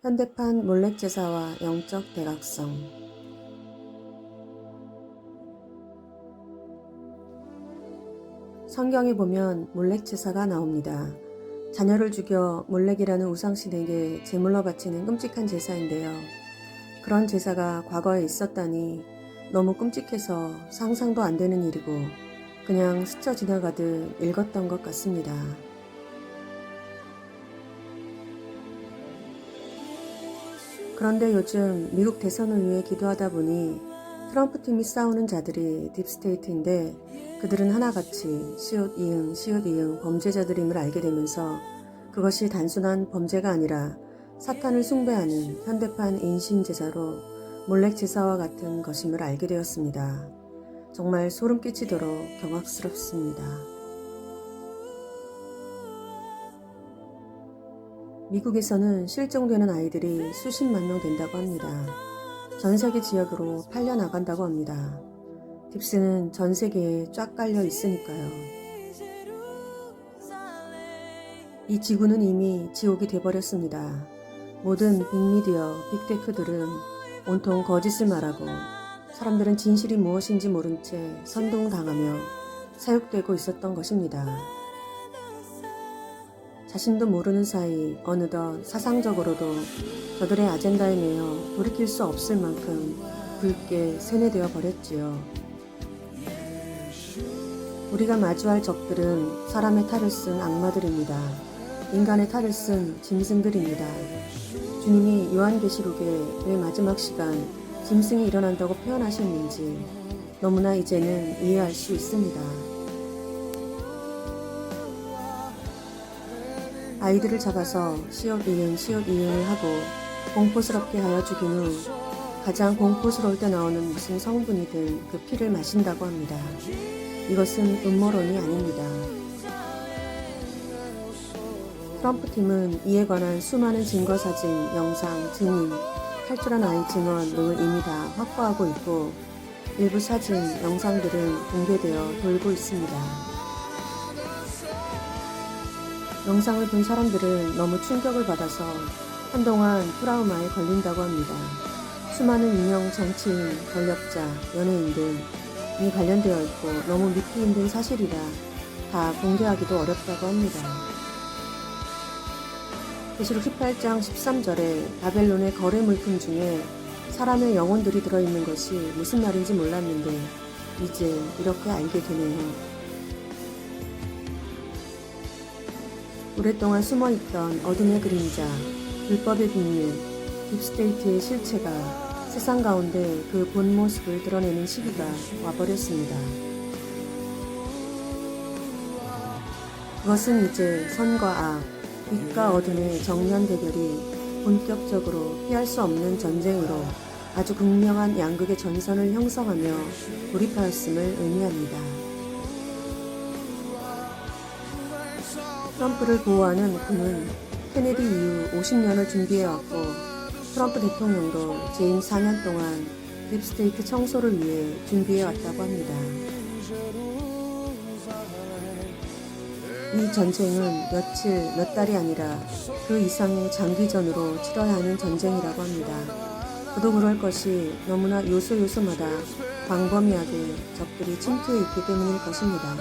현대판 몰렉제사와 영적 대각성 성경에 보면 몰렉제사가 나옵니다. 자녀를 죽여 몰렉이라는 우상신에게 제물로 바치는 끔찍한 제사인데요. 그런 제사가 과거에 있었다니 너무 끔찍해서 상상도 안 되는 일이고 그냥 스쳐 지나가듯 읽었던 것 같습니다. 그런데 요즘 미국 대선을 위해 기도하다 보니 트럼프 팀이 싸우는 자들이 딥스테이트인데 그들은 하나같이 시옷 이응 시옷 이응 범죄자들임을 알게 되면서 그것이 단순한 범죄가 아니라 사탄을 숭배하는 현대판 인신제사로 몰렉제사와 같은 것임을 알게 되었습니다. 정말 소름 끼치도록 경악스럽습니다. 미국에서는 실종되는 아이들이 수십만 명 된다고 합니다. 전 세계 지역으로 팔려 나간다고 합니다. 딥스는 전 세계에 쫙 깔려 있으니까요. 이 지구는 이미 지옥이 돼버렸습니다. 모든 빅미디어, 빅테크들은 온통 거짓을 말하고 사람들은 진실이 무엇인지 모른 채 선동당하며 사육되고 있었던 것입니다. 자신도 모르는 사이 어느덧 사상적으로도 저들의 아젠다에 매여 돌이킬 수 없을 만큼 붉게 세뇌되어 버렸지요. 우리가 마주할 적들은 사람의 탈을 쓴 악마들입니다. 인간의 탈을 쓴 짐승들입니다. 주님이 요한계시록에 왜 마지막 시간 짐승이 일어난다고 표현하셨는지 너무나 이제는 이해할 수 있습니다. 아이들을 잡아서 시옷 이응 시옷 이응을 하고 공포스럽게 하여 죽인 후 가장 공포스러울 때 나오는 무슨 성분이든 그 피를 마신다고 합니다. 이것은 음모론이 아닙니다. 트럼프 팀은 이에 관한 수많은 증거 사진, 영상, 증인, 탈출한 아이 증언 등을 이미 다 확보하고 있고 일부 사진, 영상들은 공개되어 돌고 있습니다. 영상을 본 사람들은 너무 충격을 받아서 한동안 트라우마에 걸린다고 합니다. 수많은 유명 정치인, 권력자, 연예인 등이 관련되어 있고 너무 믿기 힘든 사실이라 다 공개하기도 어렵다고 합니다. 계시록 18장 13절에 바벨론의 거래 물품 중에 사람의 영혼들이 들어있는 것이 무슨 말인지 몰랐는데 이제 이렇게 알게 되네요. 오랫동안 숨어있던 어둠의 그림자, 불법의 비밀, 딥스테이트의 실체가 세상 가운데 그 본 모습을 드러내는 시기가 와버렸습니다. 그것은 이제 선과 악, 빛과 어둠의 정면 대결이 본격적으로 피할 수 없는 전쟁으로 아주 극명한 양극의 전선을 형성하며 돌입하였음을 의미합니다. 트럼프를 보호하는 군은 케네디 이후 50년을 준비해왔고 트럼프 대통령도 재임 4년 동안 딥스테이트 청소를 위해 준비해왔다고 합니다. 이 전쟁은 며칠, 몇 달이 아니라 그 이상의 장기전으로 치러야 하는 전쟁이라고 합니다. 그도 그럴 것이 너무나 요소 요소마다 광범위하게 적들이 침투해 있기 때문일 것입니다.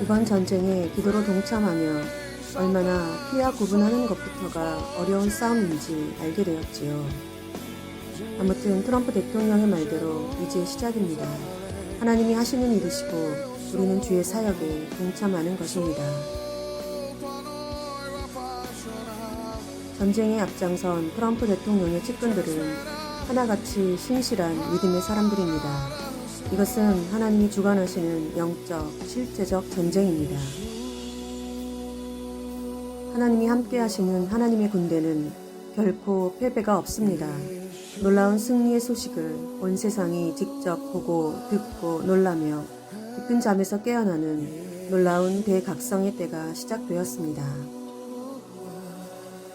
이번 전쟁에 기도로 동참하며 얼마나 피와 구분하는 것부터가 어려운 싸움인지 알게 되었지요. 아무튼 트럼프 대통령의 말대로 이제 시작입니다. 하나님이 하시는 일이시고 우리는 주의 사역에 동참하는 것입니다. 전쟁에 앞장선 트럼프 대통령의 측근들은 하나같이 신실한 믿음의 사람들입니다. 이것은 하나님이 주관하시는 영적, 실제적 전쟁입니다. 하나님이 함께 하시는 하나님의 군대는 결코 패배가 없습니다. 놀라운 승리의 소식을 온 세상이 직접 보고 듣고 놀라며 깊은 잠에서 깨어나는 놀라운 대각성의 때가 시작되었습니다.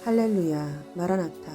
할렐루야, 마라나타.